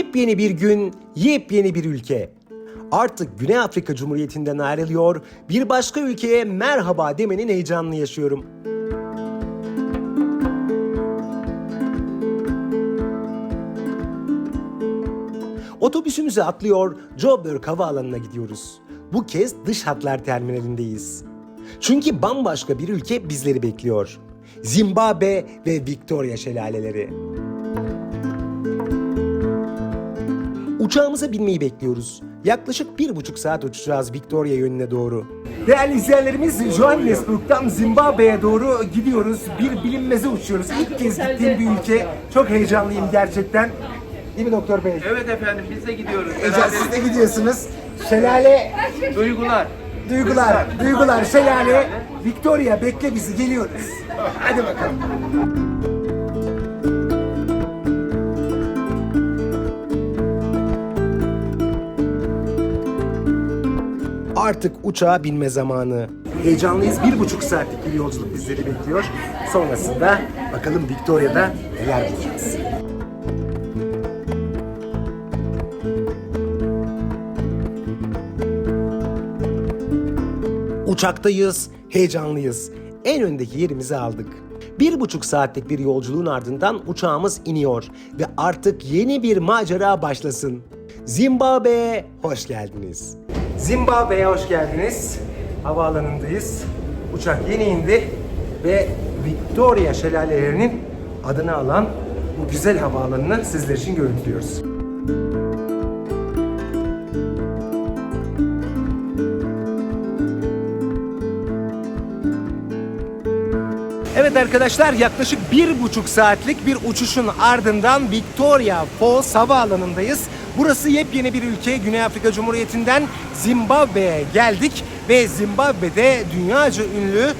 Yepyeni bir gün, yepyeni bir ülke. Artık Güney Afrika Cumhuriyeti'nden ayrılıyor, bir başka ülkeye merhaba demenin heyecanını yaşıyorum. Otobüsümüze atlıyor, Joburg Havaalanı'na gidiyoruz. Bu kez dış hatlar terminalindeyiz. Çünkü bambaşka bir ülke bizleri bekliyor. Zimbabwe ve Victoria şelaleleri. Uçağımıza binmeyi bekliyoruz. Yaklaşık bir buçuk saat uçacağız Victoria yönüne doğru. Değerli izleyenlerimiz Johannesburg'dan Zimbabwe'ye doğru gidiyoruz. Bir bilinmeze uçuyoruz. İlk kez gittiğim bir ülke. Çok heyecanlıyım gerçekten. Değil mi doktor bey? Evet efendim biz de gidiyoruz. Hocam siz de gidiyorsunuz. Şelale, Duygular. duygular, duygular, şelale. Victoria bekle bizi geliyoruz. Hadi bakalım. Artık uçağa binme zamanı. Heyecanlıyız. Bir buçuk saatlik bir yolculuk bizleri bekliyor. Sonrasında bakalım Victoria'da neler bulacağız. Uçaktayız, heyecanlıyız. En öndeki yerimizi aldık. Bir buçuk saatlik bir yolculuğun ardından uçağımız iniyor ve artık yeni bir macera başlasın. Zimbabwe'ye hoş geldiniz. Zimbabwe'ye hoş geldiniz. Havaalanındayız. Uçak yeni indi ve Victoria şelalelerinin adını alan bu güzel havaalanını sizler için görüntülüyoruz. Evet arkadaşlar yaklaşık bir buçuk saatlik bir uçuşun ardından Victoria Falls havaalanındayız. Burası yepyeni bir ülke. Güney Afrika Cumhuriyeti'nden Zimbabwe'ye geldik ve Zimbabwe'de dünyaca ünlü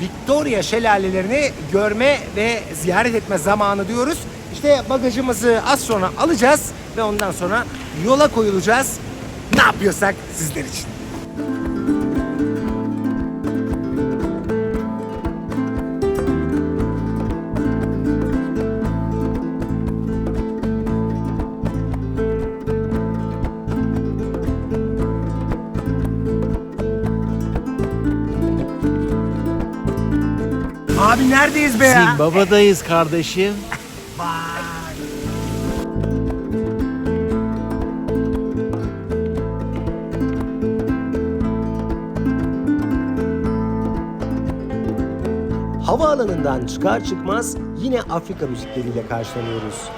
Victoria şelalelerini görme ve ziyaret etme zamanı diyoruz. İşte bagajımızı az sonra alacağız ve ondan sonra yola koyulacağız. Ne yapıyorsak sizler için. Abi neredeyiz be ya? Zimbabwe'dayız kardeşim. Havaalanından çıkar çıkmaz yine Afrika müzikleriyle karşılanıyoruz.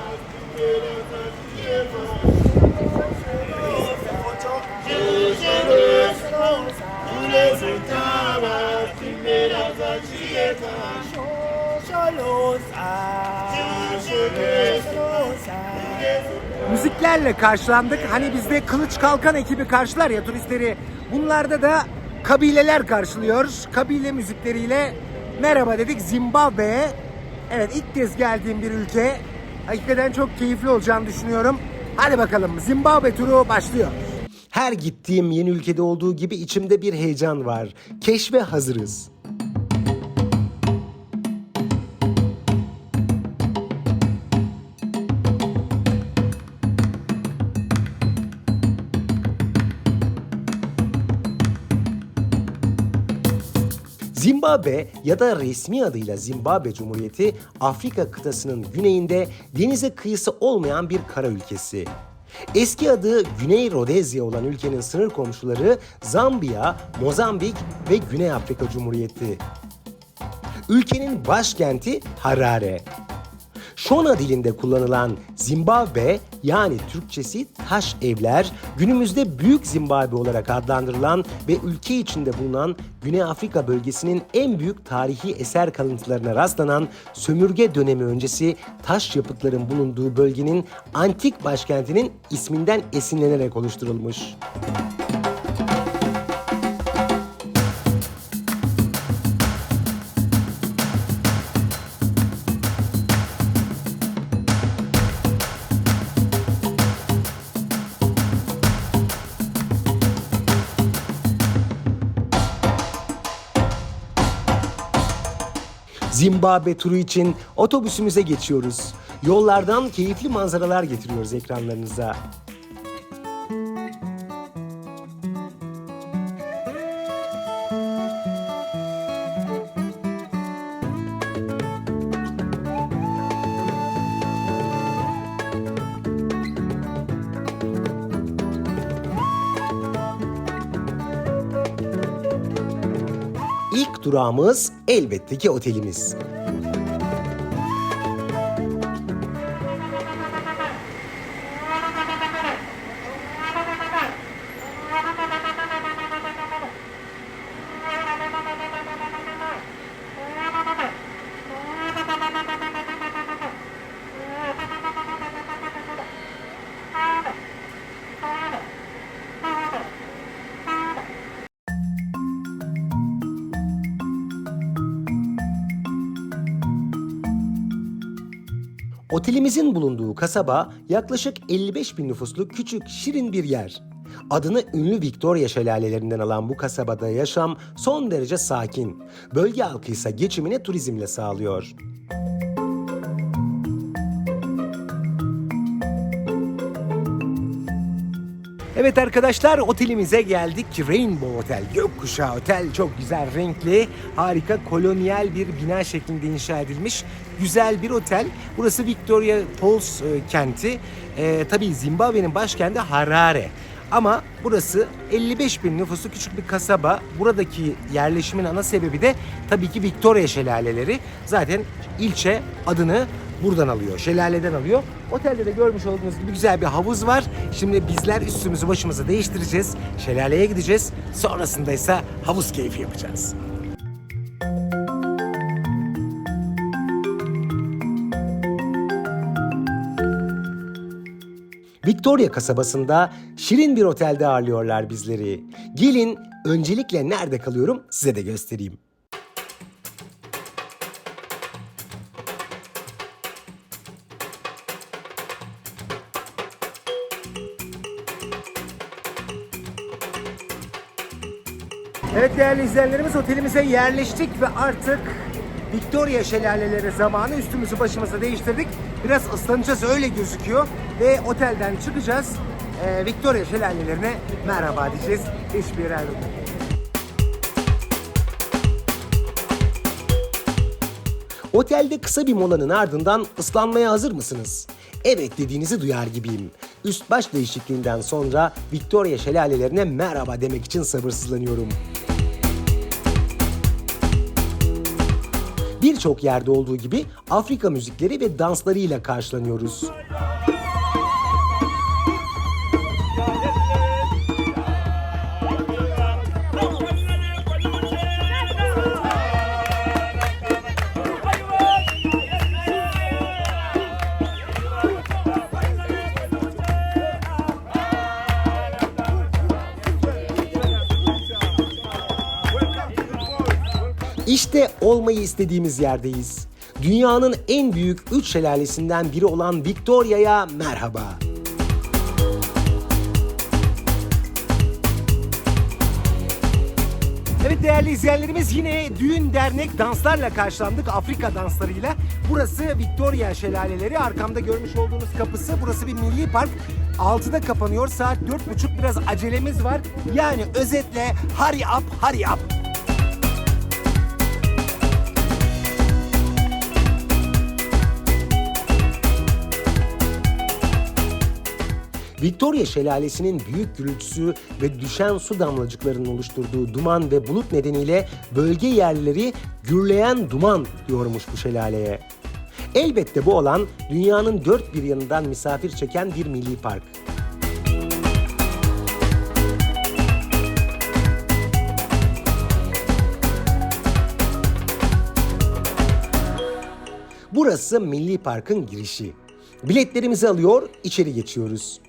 Müziklerle karşılandık. Hani bizde Kılıç Kalkan ekibi karşılar ya turistleri. Bunlarda da kabileler karşılıyor. Kabile müzikleriyle merhaba dedik Zimbabwe'ye. Evet ilk kez geldiğim bir ülke. Hakikaten çok keyifli olacağını düşünüyorum. Hadi bakalım Zimbabwe turu başlıyor. Her gittiğim yeni ülkede olduğu gibi içimde bir heyecan var. Keşfe hazırız. Zimbabwe ya da resmi adıyla Zimbabwe Cumhuriyeti Afrika kıtasının güneyinde denize kıyısı olmayan bir kara ülkesi. Eski adı Güney Rodezya olan ülkenin sınır komşuları Zambiya, Mozambik ve Güney Afrika Cumhuriyeti. Ülkenin başkenti Harare. Shona dilinde kullanılan Zimbabwe yani Türkçesi taş evler günümüzde Büyük Zimbabwe olarak adlandırılan ve ülke içinde bulunan Güney Afrika bölgesinin en büyük tarihi eser kalıntılarına rastlanan sömürge dönemi öncesi taş yapıtların bulunduğu bölgenin antik başkentinin isminden esinlenerek oluşturulmuş. Zimbabwe turu için otobüsümüze geçiyoruz. yollardan keyifli manzaralar getiriyoruz ekranlarınıza. Durağımız elbette ki otelimiz. Otelimizin bulunduğu kasaba yaklaşık 55 bin nüfuslu küçük şirin bir yer. Adını ünlü Victoria şelalelerinden alan bu kasabada yaşam son derece sakin. Bölge halkı ise geçimini turizmle sağlıyor. Evet arkadaşlar otelimize geldik. Rainbow Otel, gökkuşağı otel. Çok güzel, renkli, harika, kolonyal bir bina şeklinde inşa edilmiş. Güzel bir otel. Burası Victoria Falls e, kenti. E, tabii Zimbabwe'nin başkenti Harare. Ama burası 55 bin nüfuslu küçük bir kasaba. Buradaki yerleşimin ana sebebi de tabii ki Victoria şelaleleri. Zaten ilçe adını buradan alıyor. Şelaleden alıyor. Otelde de görmüş olduğunuz gibi güzel bir havuz var. Şimdi bizler üstümüzü başımızı değiştireceğiz. Şelaleye gideceğiz. Sonrasında ise havuz keyfi yapacağız. Victoria kasabasında şirin bir otelde ağırlıyorlar bizleri. Gelin öncelikle nerede kalıyorum size de göstereyim. Değerli izleyenlerimiz otelimize yerleştik ve artık Victoria şelaleleri zamanı üstümüzü başımıza değiştirdik. Biraz ıslanacağız öyle gözüküyor ve otelden çıkacağız. Ee, Victoria şelalelerine merhaba diyeceğiz. Hiçbir yere ayrılmayın. Otelde kısa bir molanın ardından ıslanmaya hazır mısınız? Evet dediğinizi duyar gibiyim. Üst baş değişikliğinden sonra Victoria şelalelerine merhaba demek için sabırsızlanıyorum. Birçok yerde olduğu gibi Afrika müzikleri ve danslarıyla karşılanıyoruz. Olmayı istediğimiz yerdeyiz. Dünyanın en büyük üç şelalesinden biri olan Victoria'ya merhaba. Evet değerli izleyenlerimiz yine düğün dernek danslarla karşılandık Afrika danslarıyla. Burası Victoria Şelaleleri. Arkamda görmüş olduğunuz kapısı. Burası bir milli park. 6'da kapanıyor. Saat 4.30 biraz acelemiz var. Yani özetle hurry up hurry up. Victoria Şelalesi'nin büyük gürültüsü ve düşen su damlacıklarının oluşturduğu duman ve bulut nedeniyle bölge yerlileri gürleyen duman diyormuş bu şelaleye. Elbette bu alan dünyanın dört bir yanından misafir çeken bir milli park. Burası Milli Park'ın girişi. Biletlerimizi alıyor, içeri geçiyoruz.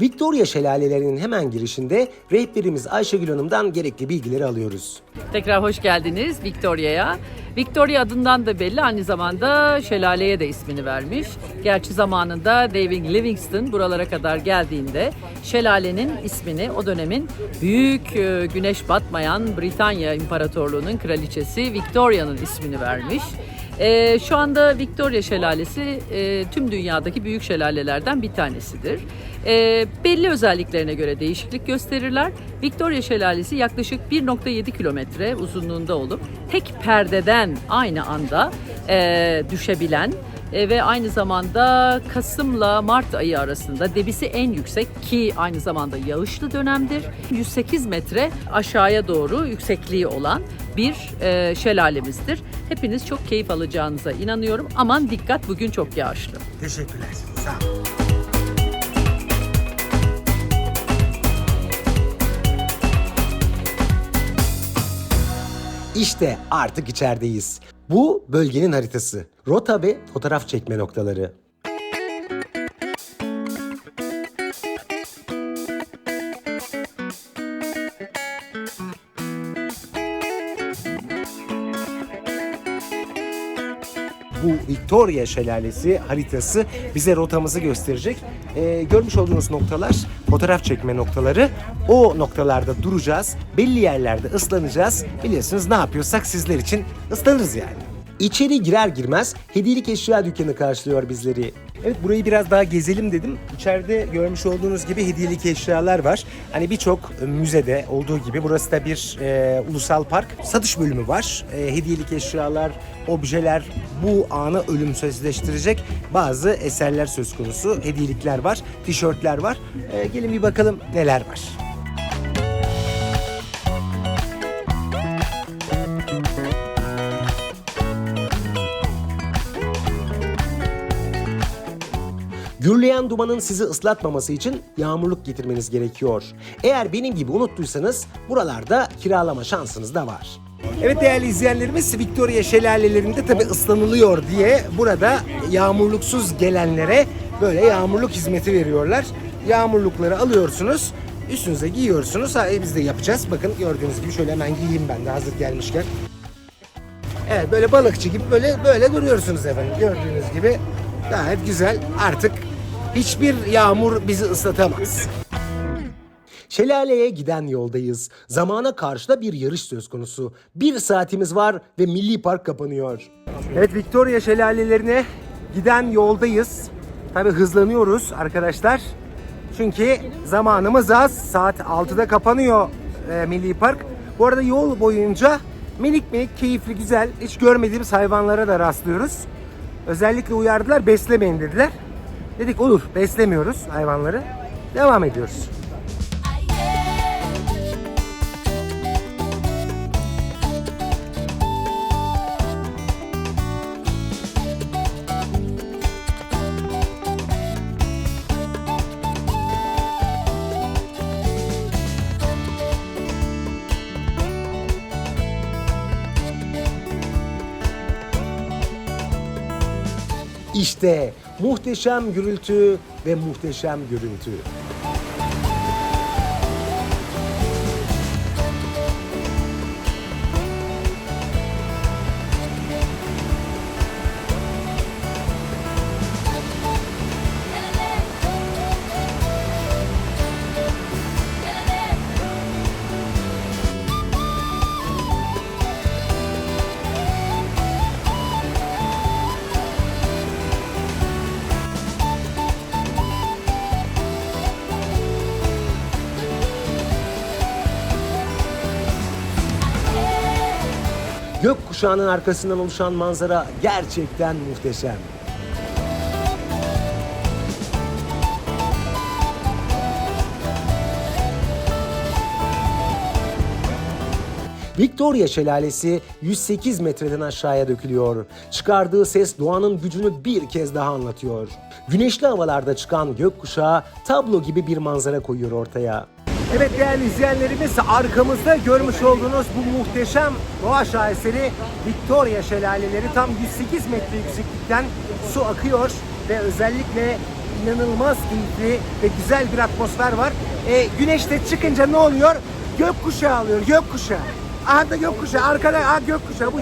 Victoria şelalelerinin hemen girişinde rehberimiz Ayşegül Hanım'dan gerekli bilgileri alıyoruz. Tekrar hoş geldiniz Victoria'ya. Victoria adından da belli aynı zamanda şelaleye de ismini vermiş. Gerçi zamanında David Livingstone buralara kadar geldiğinde şelalenin ismini o dönemin büyük e, güneş batmayan Britanya İmparatorluğu'nun kraliçesi Victoria'nın ismini vermiş. E, şu anda Victoria Şelalesi e, tüm dünyadaki büyük şelalelerden bir tanesidir. E, belli özelliklerine göre değişiklik gösterirler. Victoria Şelalesi yaklaşık 1.7 kilometre uzunluğunda olup tek perdeden aynı anda e, düşebilen e, ve aynı zamanda Kasım'la Mart ayı arasında debisi en yüksek ki aynı zamanda yağışlı dönemdir. 108 metre aşağıya doğru yüksekliği olan bir e, şelalemizdir. Hepiniz çok keyif alacağınıza inanıyorum. Aman dikkat bugün çok yağışlı. Teşekkürler. Sağ olun. İşte artık içerideyiz. Bu bölgenin haritası. Rota ve fotoğraf çekme noktaları. bu Victoria Şelalesi haritası bize rotamızı gösterecek. Ee, görmüş olduğunuz noktalar fotoğraf çekme noktaları. O noktalarda duracağız. Belli yerlerde ıslanacağız. Biliyorsunuz ne yapıyorsak sizler için ıslanırız yani. İçeri girer girmez hediyelik eşya dükkanı karşılıyor bizleri. Evet burayı biraz daha gezelim dedim. İçeride görmüş olduğunuz gibi hediyelik eşyalar var. Hani birçok müzede olduğu gibi burası da bir e, ulusal park. Satış bölümü var. E, hediyelik eşyalar, objeler bu anı ölümsüzleştirecek bazı eserler söz konusu. Hediyelikler var, tişörtler var. E, gelin bir bakalım neler var. Gürleyen dumanın sizi ıslatmaması için yağmurluk getirmeniz gerekiyor. Eğer benim gibi unuttuysanız buralarda kiralama şansınız da var. Evet değerli izleyenlerimiz Victoria şelalelerinde tabi ıslanılıyor diye burada yağmurluksuz gelenlere böyle yağmurluk hizmeti veriyorlar. Yağmurlukları alıyorsunuz, üstünüze giyiyorsunuz. Ha, e, biz de yapacağız. Bakın gördüğünüz gibi şöyle hemen giyeyim ben de hazır gelmişken. Evet böyle balıkçı gibi böyle böyle duruyorsunuz efendim. Gördüğünüz gibi gayet güzel. Artık hiçbir yağmur bizi ıslatamaz. Şelaleye giden yoldayız. Zamana karşı da bir yarış söz konusu. Bir saatimiz var ve Milli Park kapanıyor. Evet Victoria şelalelerine giden yoldayız. Tabi hızlanıyoruz arkadaşlar. Çünkü zamanımız az. Saat 6'da kapanıyor e, Milli Park. Bu arada yol boyunca minik minik keyifli güzel hiç görmediğimiz hayvanlara da rastlıyoruz. Özellikle uyardılar beslemeyin dediler. Dedik olur beslemiyoruz hayvanları. Devam ediyoruz. İşte muhteşem gürültü ve muhteşem görüntü. Gökkuşağının arkasından oluşan manzara gerçekten muhteşem. Victoria Şelalesi 108 metreden aşağıya dökülüyor. Çıkardığı ses doğanın gücünü bir kez daha anlatıyor. Güneşli havalarda çıkan gökkuşağı tablo gibi bir manzara koyuyor ortaya. Evet değerli izleyenlerimiz arkamızda görmüş olduğunuz bu muhteşem doğa şaheseri Victoria şelaleleri tam 108 metre yükseklikten su akıyor ve özellikle inanılmaz keyifli ve güzel bir atmosfer var. E, güneşte çıkınca ne oluyor? Gökkuşağı alıyor, gökkuşağı. Aha da gökkuşağı, arkada aha gökkuşağı. Bu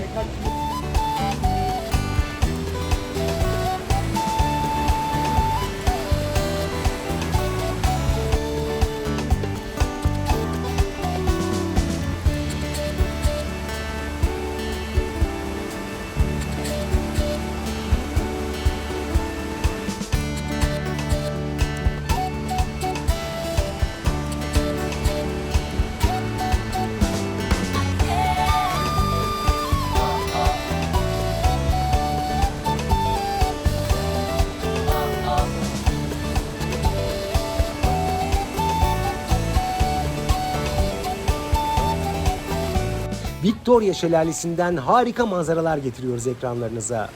Victoria Şelalesi'nden harika manzaralar getiriyoruz ekranlarınıza.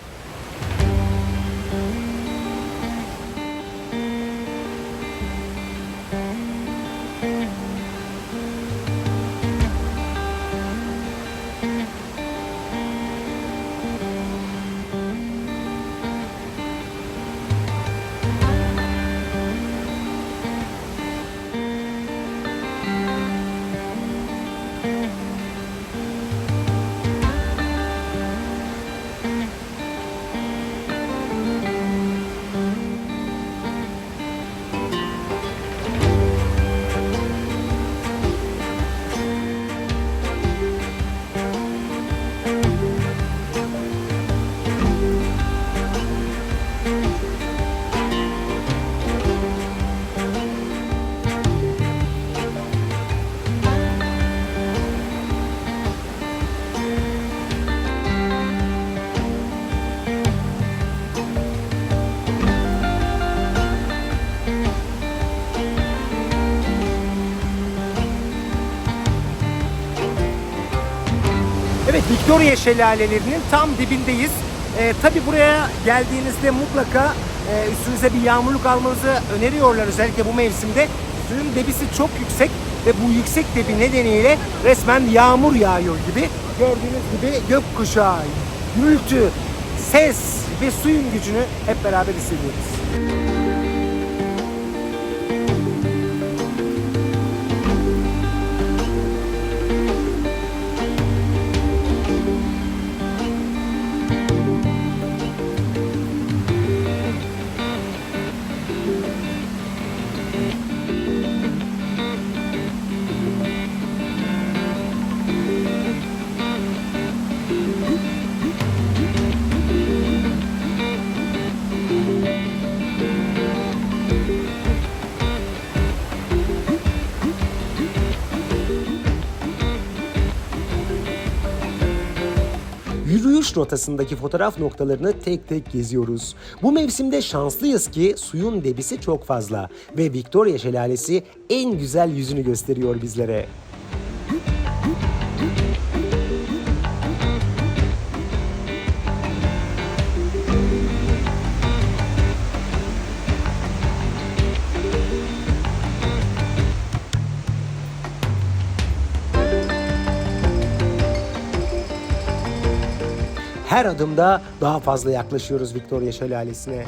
Şelalelerinin tam dibindeyiz. Ee, Tabi buraya geldiğinizde mutlaka e, üstünüze bir yağmurluk almanızı öneriyorlar özellikle bu mevsimde. Suyun debisi çok yüksek ve bu yüksek debi nedeniyle resmen yağmur yağıyor gibi. Gördüğünüz gibi gökkuşağı, gürültü, ses ve suyun gücünü hep beraber hissediyoruz. Yürüyüş rotasındaki fotoğraf noktalarını tek tek geziyoruz. Bu mevsimde şanslıyız ki suyun debisi çok fazla ve Victoria Şelalesi en güzel yüzünü gösteriyor bizlere. Her adımda daha fazla yaklaşıyoruz Victoria Şelalesi'ne.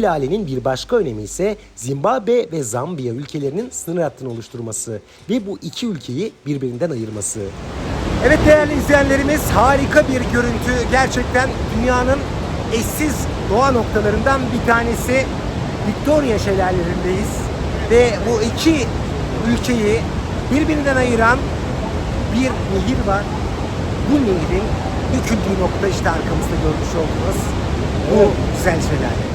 Bu şelalenin bir başka önemi ise Zimbabwe ve Zambiya ülkelerinin sınır hattını oluşturması ve bu iki ülkeyi birbirinden ayırması. Evet değerli izleyenlerimiz harika bir görüntü. Gerçekten dünyanın eşsiz doğa noktalarından bir tanesi Victoria şelalelerindeyiz. Ve bu iki ülkeyi birbirinden ayıran bir nehir var. Bu nehrin döküldüğü nokta işte arkamızda görmüş olduğunuz bu güzel şelale.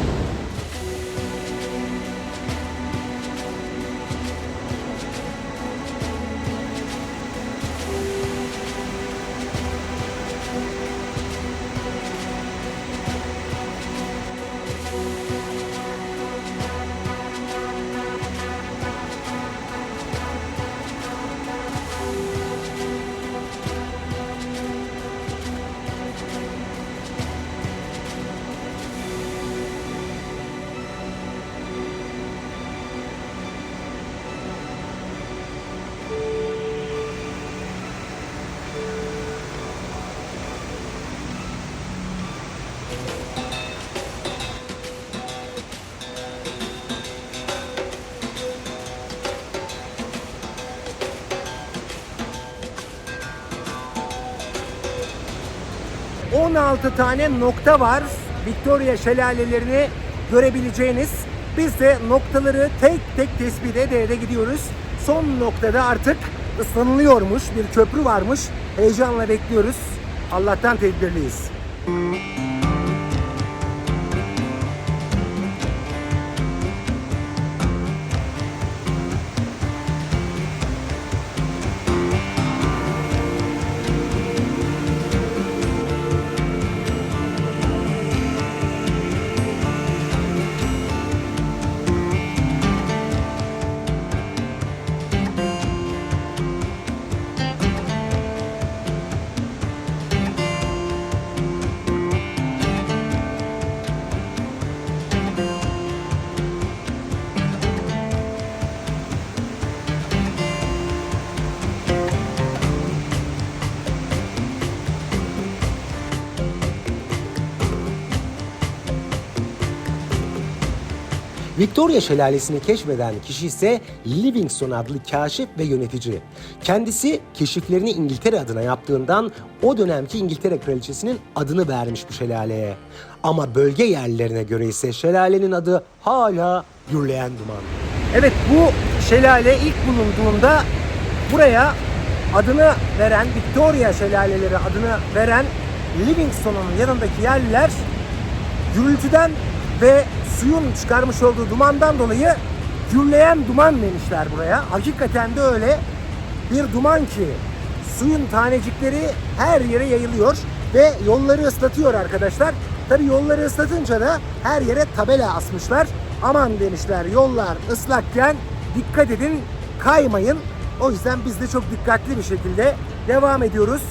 16 tane nokta var. Victoria şelalelerini görebileceğiniz. Biz de noktaları tek tek tespit ede gidiyoruz. Son noktada artık ıslanılıyormuş. Bir köprü varmış. Heyecanla bekliyoruz. Allah'tan tedbirliyiz. Victoria Şelalesi'ni keşfeden kişi ise Livingstone adlı kaşif ve yönetici. Kendisi keşiflerini İngiltere adına yaptığından o dönemki İngiltere Kraliçesi'nin adını vermiş bu şelaleye. Ama bölge yerlilerine göre ise şelalenin adı hala gürleyen duman. Evet bu şelale ilk bulunduğunda buraya adını veren Victoria şelaleleri adını veren Livingstone'un yanındaki yerliler gürültüden ve suyun çıkarmış olduğu dumandan dolayı gürleyen duman demişler buraya. Hakikaten de öyle bir duman ki suyun tanecikleri her yere yayılıyor ve yolları ıslatıyor arkadaşlar. Tabi yolları ıslatınca da her yere tabela asmışlar. Aman demişler yollar ıslakken dikkat edin kaymayın. O yüzden biz de çok dikkatli bir şekilde devam ediyoruz.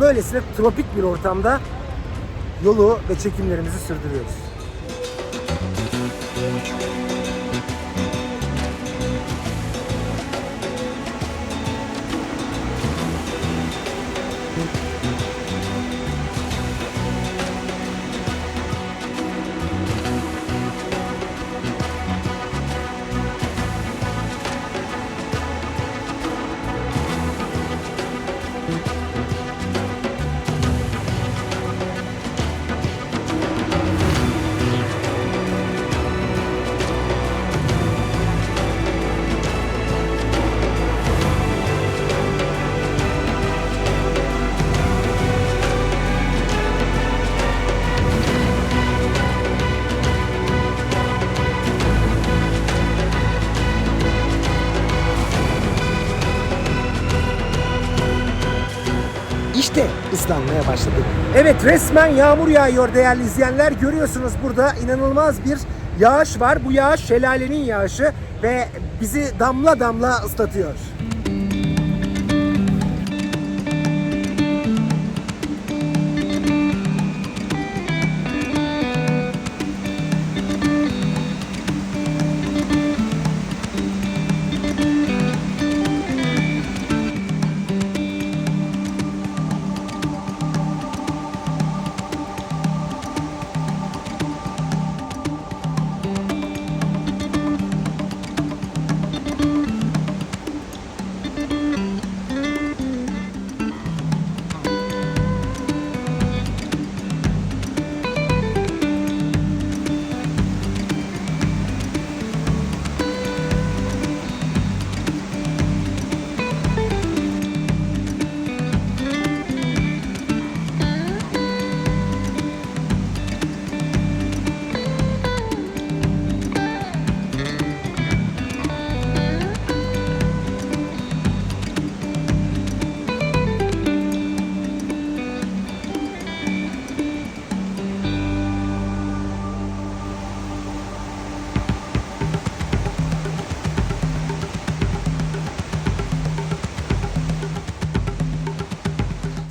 Böylesine tropik bir ortamda yolu ve çekimlerimizi sürdürüyoruz. помощь. İşte ıslanmaya başladık. Evet resmen yağmur yağıyor değerli izleyenler. Görüyorsunuz burada inanılmaz bir yağış var. Bu yağış şelalenin yağışı ve bizi damla damla ıslatıyor.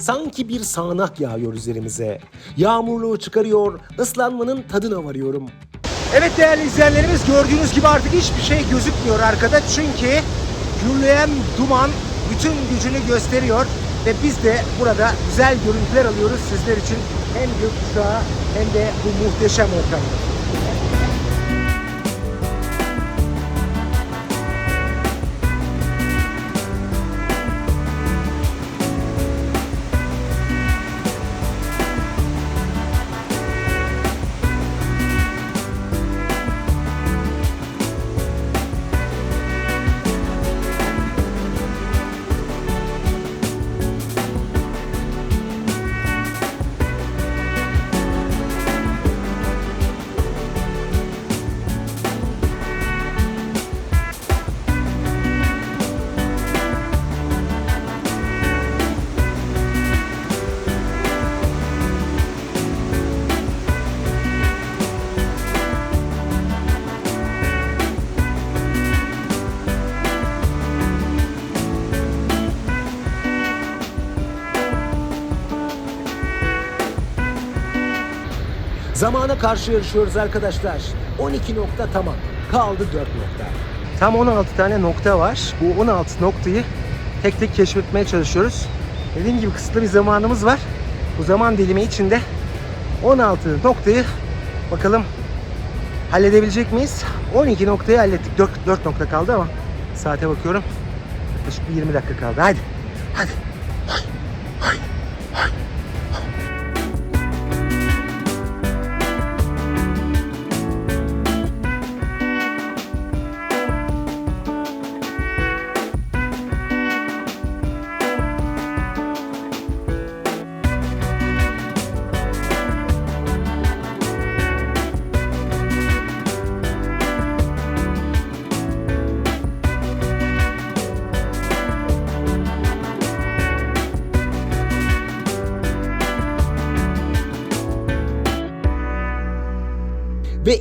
Sanki bir sağanak yağıyor üzerimize. Yağmurluğu çıkarıyor, ıslanmanın tadına varıyorum. Evet değerli izleyenlerimiz gördüğünüz gibi artık hiçbir şey gözükmüyor arkada. Çünkü gürleyen duman bütün gücünü gösteriyor. Ve biz de burada güzel görüntüler alıyoruz sizler için. Hem gökkuşağı hem de bu muhteşem ortamda. Zamana karşı yarışıyoruz arkadaşlar. 12 nokta tamam. Kaldı 4 nokta. Tam 16 tane nokta var. Bu 16 noktayı tek tek keşfetmeye çalışıyoruz. Dediğim gibi kısıtlı bir zamanımız var. Bu zaman dilimi içinde 16 noktayı bakalım halledebilecek miyiz? 12 noktayı hallettik. 4, 4 nokta kaldı ama saate bakıyorum. Yaklaşık bir 20 dakika kaldı. Hadi.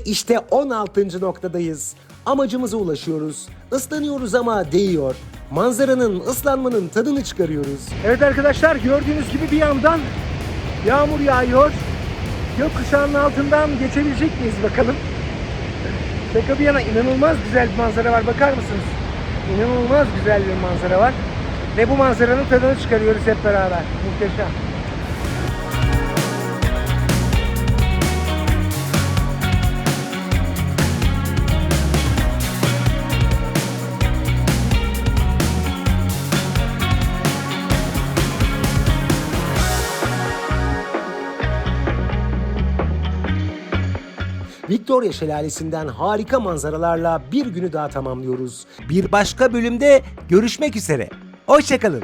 İşte 16. noktadayız. Amacımıza ulaşıyoruz. Islanıyoruz ama değiyor. Manzaranın, ıslanmanın tadını çıkarıyoruz. Evet arkadaşlar gördüğünüz gibi bir yandan yağmur yağıyor. Gökkuşağının altından geçebilecek miyiz bakalım. Şaka bir yana inanılmaz güzel bir manzara var bakar mısınız? İnanılmaz güzel bir manzara var. Ve bu manzaranın tadını çıkarıyoruz hep beraber. Muhteşem. Victoria Şelalesi'nden harika manzaralarla bir günü daha tamamlıyoruz. Bir başka bölümde görüşmek üzere. Hoşçakalın.